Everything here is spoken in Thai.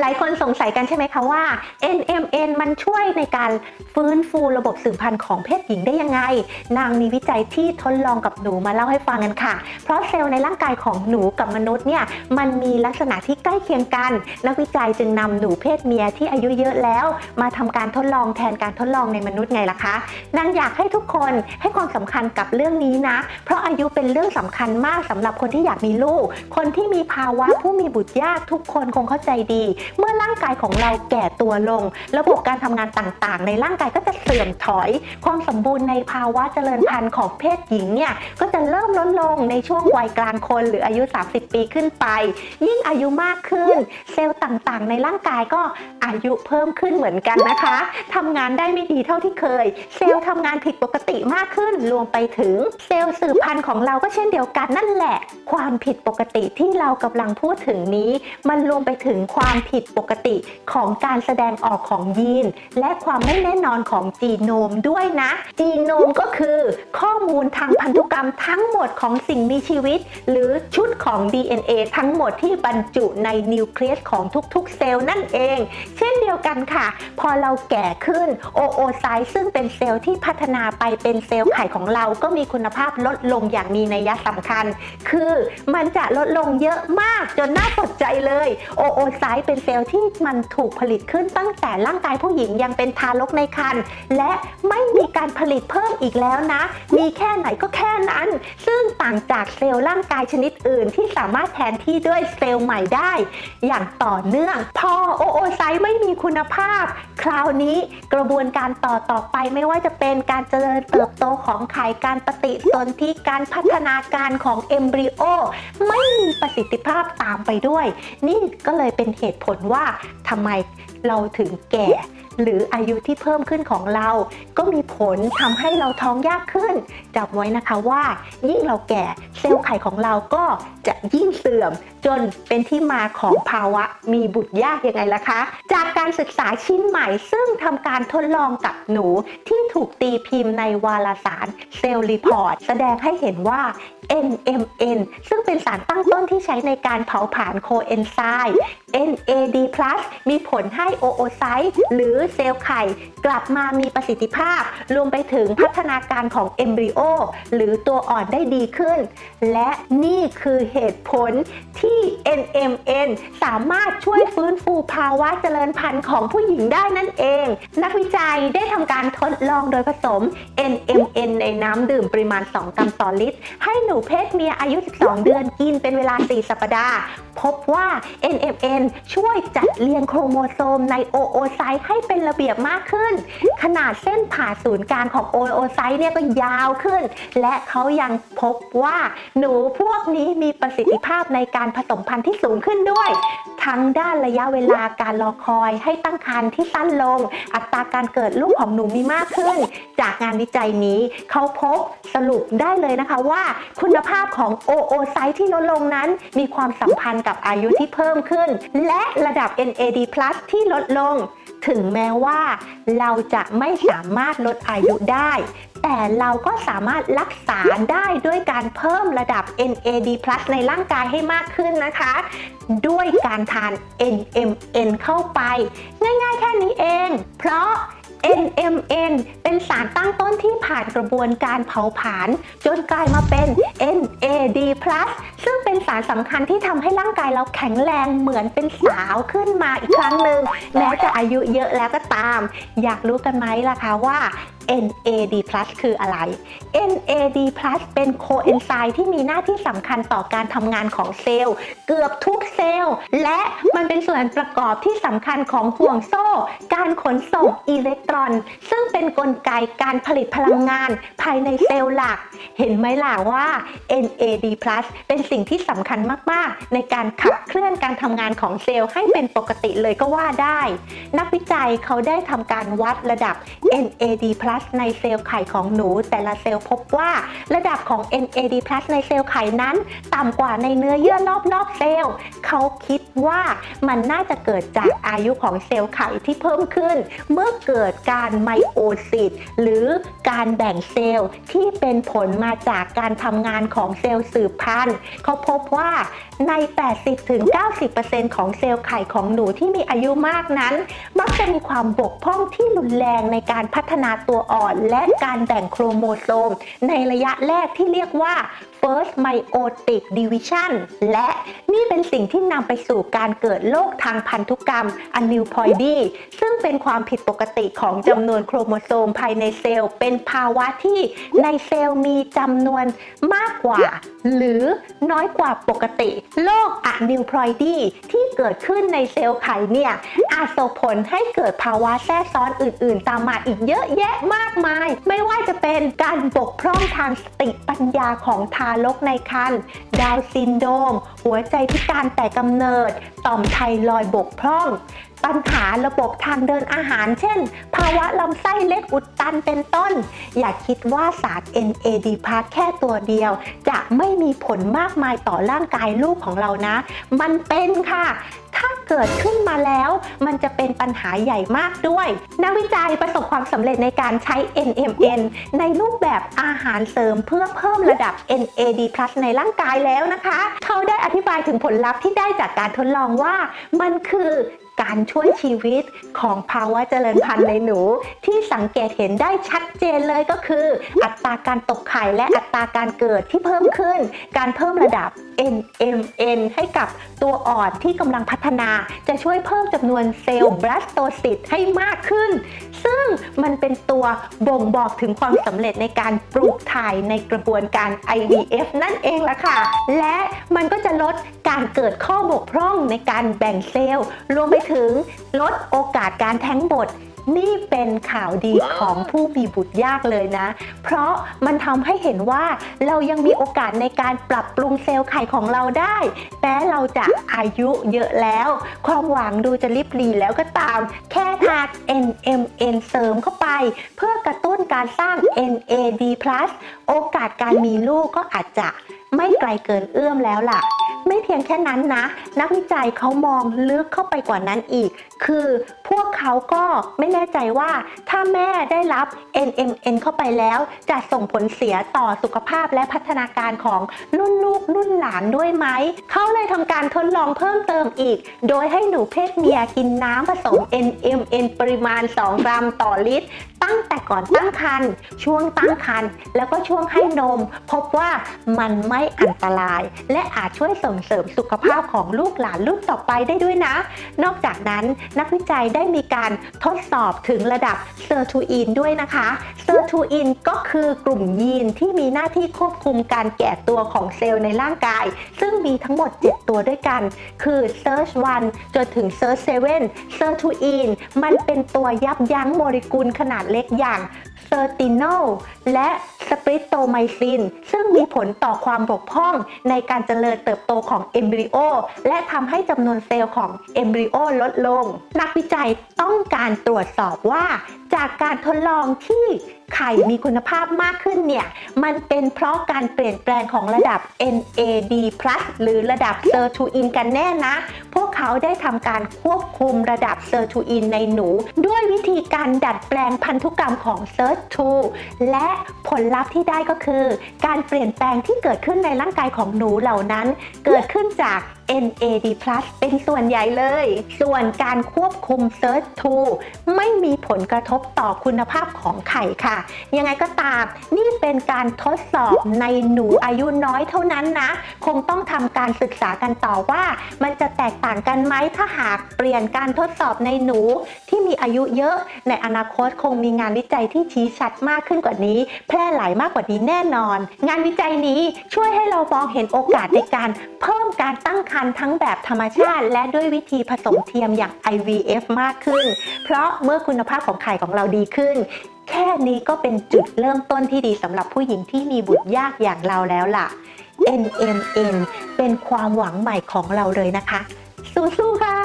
หลายคนสงสัยกันใช่ไหมคะว่า NMN มันช่วยในการฟื้นฟูระบบสืบพันธุ์ของเพศหญิงได้ยังไง นางมีวิจัยที่ทดลองกับหนูมาเล่าให้ฟังกันค่ะ เพราะเซลล์ในร่างกายของหนูกับมนุษย์เนี่ยมันมีลักษณะที่ใกล้เคียงกัน นักวิจัยจึงนำหนูเพศเมียที่อายุเยอะแล้ว มาทำการทดลองแทนการทดลองในมนุษย์ไงล่ะคะ นางอยากให้ทุกคนให้ความสำคัญกับเรื่องนี้นะ เพราะอายุเป็นเรื่องสำคัญมากสำหรับคนที่อยากมีลูก คนที่มีภาวะผู้มีบุตรยากทุกคนคงเข้าใจดีเมื่อร่างกายของเราแก่ตัวลง ระบบการทำงานต่างๆ ในร่างกายก็จะเสื่อมถอย ความสมบูรณ์ในภาวะเจริญพันธุ์ของเพศหญิงเนี่ยก็จะเริ่มลดลงในช่วงวัยกลางคน หรืออายุ 30 ปีขึ้นไป ยิ่งอายุมากขึ้น เซลล์ต่างๆ ในร่างกายก็อายุเพิ่มขึ้นเหมือนกันนะคะทำงานได้ไม่ดีเท่าที่เคย เซลล์ทำงานผิดปกติมากขึ้นรวมไปถึงเซลล์สืบพันธุ์ของเราก็เช่นเดียวกันนั่นแหละ ความผิดปกติที่เรากำลังพูดถึงนี้ มันรวมไปถึงความผิดปกติของการแสดงออกของยีน และความไม่แน่นอนของจีโนมด้วยนะ จีโนมก็คือข้อมูลทางพันธุกรรมทั้งหมดของสิ่งมีชีวิต หรือชุดของ DNA ทั้งหมดที่บรรจุในนิวเคลียสของทุกๆ เซลล์นั่นเอง เช่นเดียวกันค่ะ พอเราแก่ขึ้นโอโอไซต์ซึ่งเป็นเซลล์ที่พัฒนาไปเป็นเซลล์ไข่ของเราก็มีคุณภาพลดลงอย่างมีนัยสำคัญ คือมันจะลดลงเยอะมากจนน่าตกใจเลยโอโอไซต์เป็นเซลล์ที่มันถูกผลิตขึ้นตั้งแต่ร่างกายผู้หญิงยังเป็นทารกในครรภ์และไม่มีการผลิตเพิ่มอีกแล้วนะ มีแค่ไหนก็แค่นั้น ซึ่งต่างจากเซลล์ร่างกายชนิดอื่น ที่สามารถแทนที่ด้วยเซลล์ใหม่ได้ อย่างต่อเนื่อง พอโอโอไซต์ไม่มีคุณภาพ คราวนี้กระบวนการต่อต่อไปไม่ว่าจะเป็นการเจริญเติบโตของไข่การปฏิสนธิการพัฒนาการของเอมบริโอไม่มีประสิทธิภาพตามไปด้วย นี่ก็เลยเป็นเหตุผลว่าทำไมเราถึงแก่ หรืออายุที่เพิ่มขึ้นของเรา ก็มีผลทำให้เราท้องยากขึ้นจำไว้นะคะว่า ยิ่งเราแก่เซลล์ไข่ของเราก็จะยิ่งเสื่อม จนเป็นที่มาของภาวะมีบุตรยากยังไงล่ะคะ จากการศึกษาชิ้นใหม่ ซึ่งทำการทดลองกับหนูที่ถูกตีพิมพ์ในวารสารเซลล์รีพอร์ตแสดงให้เห็นว่า NMN ซึ่งเป็นสารตั้งต้นที่ใช้ในการเผาผลาญโคเอนไซม์ NAD+ มีผลให้โอโอไซต์หรือเซลล์ไข่ กลับมามีประสิทธิภาพ รวมไปถึงพัฒนาการของเอมบริโอหรือตัวอ่อนได้ดีขึ้น และนี่คือเหตุผลที่ NMN สามารถช่วยฟื้นฟูภาวะเจริญพันธุ์ของผู้หญิงได้นั่นเอง นักวิจัยได้ทำการทดลองโดยผสม NMN ในน้ำดื่มปริมาณ 2 กรัมต่อลิตร ให้หนูเพศเมียอายุ 12 เดือนกินเป็นเวลา 4 สัปดาห์ พบว่า NMN ช่วยจัดเรียงโครโมโซมในโอโอไซต์ให้เป็นระเบียบมากขึ้น ขนาดเส้นผ่าศูนย์กลางของโอโอไซต์เนี่ยก็ยาวขึ้น และเขายังพบว่าหนูพวกนี้มีประสิทธิภาพในการผสมพันธุ์ที่สูงขึ้นด้วย ทั้งด้านระยะเวลาการรอคอยให้ตั้งครรภ์ที่สั้นลง อัตราการเกิดลูกของหนูมีมากขึ้น จากงานวิจัยนี้เขาพบสรุปได้เลยนะคะว่าคุณภาพของโอโอไซต์ที่ลดลงนั้น มีความสัมพันธ์กับอายุที่เพิ่มขึ้น และระดับ NAD+ ที่ลดลง ถึงแม้ว่าเราจะไม่สามารถลดอายุได้ แต่เราก็สามารถรักษาได้ด้วยการเพิ่มระดับ NAD+ ในร่างกายให้มากขึ้นนะคะ ด้วยการทาน NMN เข้าไป ง่ายๆแค่นี้เอง เพราะ NMN เป็นสารตั้งต้นที่ผ่านกระบวนการเผาผลาญจนกลายมาเป็น NAD+ ซึ่งเป็นสารสำคัญที่ทำให้ร่างกายเราแข็งแรงเหมือนเป็นสาวขึ้นมาอีกครั้งหนึ่งแม้จะอายุเยอะแล้วก็ตาม อยากรู้กันไหมล่ะคะว่า NAD+ คืออะไร NAD+ เป็นโคเอนไซม์ที่มีหน้าที่สำคัญต่อการทำงานของเซลล์ เกือบทุกเซลล์ และมันเป็นส่วนประกอบที่สำคัญของห่วงโซ่ การขนส่งอิเล็กตรอน ซึ่งเป็นนกลไกการผลิตพลังงานภายในเซลล์หลัก เห็นไหมล่ะว่า NAD+ เป็นสิสิ่งที่สำคัญมาก ๆ ในการขับเคลื่อนการทำงานของเซลล์ให้เป็นปกติเลยก็ว่าได้ นักวิจัยเขาได้ทำการวัดระดับ NAD+ ในเซลล์ไข่ของหนู แต่ละเซลล์พบว่า ระดับของ NAD+ ในเซลล์ไข่นั้น ต่ำกว่าในเนื้อเยื่อรอบๆเซลล์เขาคิด ว่ามันน่าจะเกิดจากอายุของเซลล์ไข่ที่เพิ่มขึ้น เมื่อเกิดการไมโอซิสหรือการแบ่งเซลล์ที่เป็นผลมาจากการทำงานของเซลล์สืบพันธุ์เขาพบว่าใน 80-90%ของเซลล์ไข่ของหนูที่มีอายุมากนั้น มักจะมีความบกพร่องที่รุนแรงในการพัฒนาตัวอ่อน และการแบ่งโครโมโซมในระยะแรกที่เรียกว่า first meiotic division และนี่เป็นสิ่งที่นำไปสู่การเกิดโรคทางพันธุกรรม aneuploidy ซึ่งเป็นความผิดปกติของจำนวนโครโมโซมภายในเซลล์ เป็นภาวะที่ในเซลล์มีจำนวนมากกว่า หรือน้อยกว่าปกติโรค aneuploidy ที่เกิดขึ้นในเซลล์ไข่เนี่ย อาจส่งผลให้เกิดภาวะแทรกซ้อนอื่น ๆ ตามมาอีกเยอะแยะมากมาย ไม่ว่าจะเป็นการบกพร่องทางสติปัญญาของทารกในครรภ์ดาวซินโดม หัวใจพิการแต่กำเนิด ต่อมไทรอยบกพร่อง ปัญหาระบบทางเดินอาหาร เช่น ภาวะลำไส้เล็กอุดตันเป็นต้น อย่าคิดว่าสาร NAD+ แค่ตัวเดียว จะไม่มีผลมากมายต่อร่างกายลูกของเรานะ มันเป็นค่ะ ถ้าเกิดขึ้นมาแล้ว มันจะเป็นปัญหาใหญ่มากด้วย นักวิจัยประสบความสำเร็จในการใช้ NMN ในรูปแบบอาหารเสริมเพื่อเพิ่มระดับ NAD+ ในร่างกายแล้วนะคะ เขาได้อธิบายถึงผลลัพธ์ที่ได้จากการทดลองว่า มันคือการช่วยชีวิตของภาวะเจริญพันธุ์ในหนู ที่สังเกตเห็นได้ชัดเจนเลยก็คือ อัตราการตกไข่และอัตราการเกิดที่เพิ่มขึ้น การเพิ่มระดับ NMN ให้กับตัวอ่อนที่กำลังพัฒนา จะช่วยเพิ่มจำนวนเซลล์บลาสโตซิตให้มากขึ้น ซึ่งมันเป็นตัวบ่งบอกถึงความสำเร็จในการปลูกถ่ายในกระบวนการ IVF นั่นเองละค่ะ และมันก็จะลดการเกิดข้อบกพร่องในการแบ่งเซลล์ รวมไปถึงลดโอกาสการแท้งบท นี่เป็นข่าวดีของผู้มีบุตรยากเลยนะ เพราะมันทำให้เห็นว่าเรายังมีโอกาสในการปรับปรุงเซลล์ไข่ของเราได้แม้เราจะอายุเยอะแล้ว ความหวังดูจะริบหรีแล้วก็ตาม แค่ทาน NMN เสริมเข้าไป เพื่อกระตุ้นการสร้าง NAD+ โอกาสการมีลูกก็อาจจะไม่ไกลเกินเอื้อมแล้วล่ะ ไม่เพียงแค่นั้นนะ นักวิจัยเขามองลึกเข้าไปกว่านั้นอีกคือพวกเขาก็ไม่แน่ใจว่าถ้าแม่ได้รับ NMN เข้าไปแล้ว จะส่งผลเสียต่อสุขภาพและพัฒนาการของรุ่นลูกรุ่นหลานด้วยไหม เขาเลยทำการทดลองเพิ่มเติมอีก โดยให้หนูเพศเมียกินน้ำผสม NMN ปริมาณ 2 กรัมต่อลิตร ตั้งแต่ก่อนตั้งครรภ์ช่วงตั้งครรภ์แล้วก็ช่วงให้นม พบว่ามันไม่อันตราย และอาจช่วยส่งเสริมสุขภาพของลูกหลานรุ่นต่อไปได้ด้วยนะ นอกจากนั้นนักวิจัยได้มีการทดสอบถึงระดับเซอร์ทูอินด้วยนะคะเซอร์ทูอินก็คือกลุ่มยีนที่มีหน้าที่ควบคุมการแก่ตัวของเซลล์ในร่างกาย ซึ่งมีทั้งหมด 7 ตัวด้วยกัน คือ Search 1 จนถึง Search 7 Search 2 in มันเป็นตัวยับยั้งโมเลกุลขนาดเล็กอย่างเซอร์ติโนลและ สปริโตไมซิน ซึ่งมีผลต่อความบกพร่องในการเจริญเติบโตของเอมบริโอและทำให้จำนวนเซลล์ของเอมบริโอลดลง นักวิจัยต้องการตรวจสอบว่า จากการทดลองที่ไข่มีคุณภาพมากขึ้นเนี่ย มันเป็นเพราะการเปลี่ยนแปลงของระดับ NAD+ หรือระดับเซอร์ทูอินกันแน่นะ พวกเขาได้ทำการควบคุมระดับเซอร์ทูอินในหนู ด้วยวิธีการดัดแปลงพันธุกรรมของ SERT2 และผลลัพธ์ที่ได้ก็คือ การเปลี่ยนแปลงที่เกิดขึ้นในร่างกายของหนูเหล่านั้น เกิดขึ้นจาก NAD+ เป็นส่วนใหญ่เลย ส่วนการควบคุม SERT2 ไม่มีผลกระทบต่อคุณภาพของไข่ค่ะ ยังไงก็ตาม นี่เป็นการทดสอบในหนูอายุน้อยเท่านั้นนะ คงต้องทำการศึกษากันต่อว่า มันจะแตกต่างกันไหมถ้าหากเปลี่ยนการทดสอบในหนูที่มีอายุเยอะ ในอนาคตคงมีงานวิจัยที่ชี้ชัดมากขึ้นกว่านี้ แพร่หลายมากกว่านี้แน่นอน งานวิจัยนี้ช่วยให้เรามองเห็นโอกาสในการเพิ่มการตั้งคคัญทั้งแบบธรรมชาติ และด้วยวิธีผสมเทียมอย่าง IVF มากขึ้น เพราะเมื่อคุณภาพของไข่ของเราดีขึ้น แค่นี้ก็เป็นจุดเริ่มต้นที่ดีสำหรับผู้หญิงที่มีบุตรยากอย่างเราแล้วล่ะ NMN เป็นความหวังใหม่ของเราเลยนะคะ สู้ๆค่ะ